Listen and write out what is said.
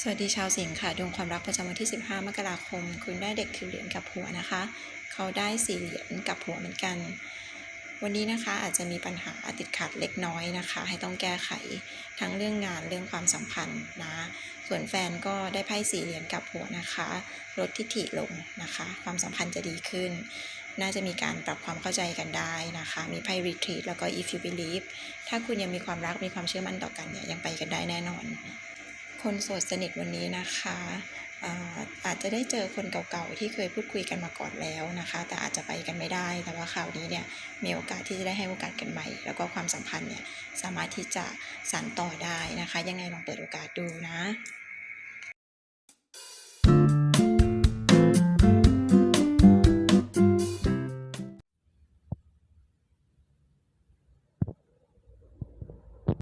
สวัสดีชาวสิงห์ค่ะดวงความรักประจำวันที่ 15 มกราคม คุณได้เด็กถือเหรียญกับหัวนะคะ เขาได้สี่เหรียญกับหัวเหมือนกัน วันนี้นะคะอาจจะมีปัญหาติดขัดเล็กน้อยนะคะ ให้ต้องแก้ไขทั้งเรื่องงานเรื่องความสัมพันธ์นะส่วนแฟนก็ได้ไพ่สี่เหรียญกับหัวนะคะลดทิฐิลงนะคะ ความสัมพันธ์จะดีขึ้น น่าจะมีการปรับความเข้าใจกันได้นะคะ มีไพ่ retreat แล้วก็ if you believe ถ้าคุณยังมีความรักมีความเชื่อมั่นต่อกันเนี่ยยังไปกันได้แน่นอน คนโสดสนิทวันนี้นะคะอาอาจจะได้เจอคนเก่าๆที่เคยพูดคุยกันมาก่อนแล้วนะคะ แต่อาจจะไปกันไม่ได้ แต่ว่าคราวนี้เนี่ยมีโอกาสที่จะได้ให้โอกาสกันใหม่ แล้วก็ความสัมพันธ์เนี่ยสามารถที่จะสานต่อได้นะคะ ยังไงลองเปิดโอกาสดูนะ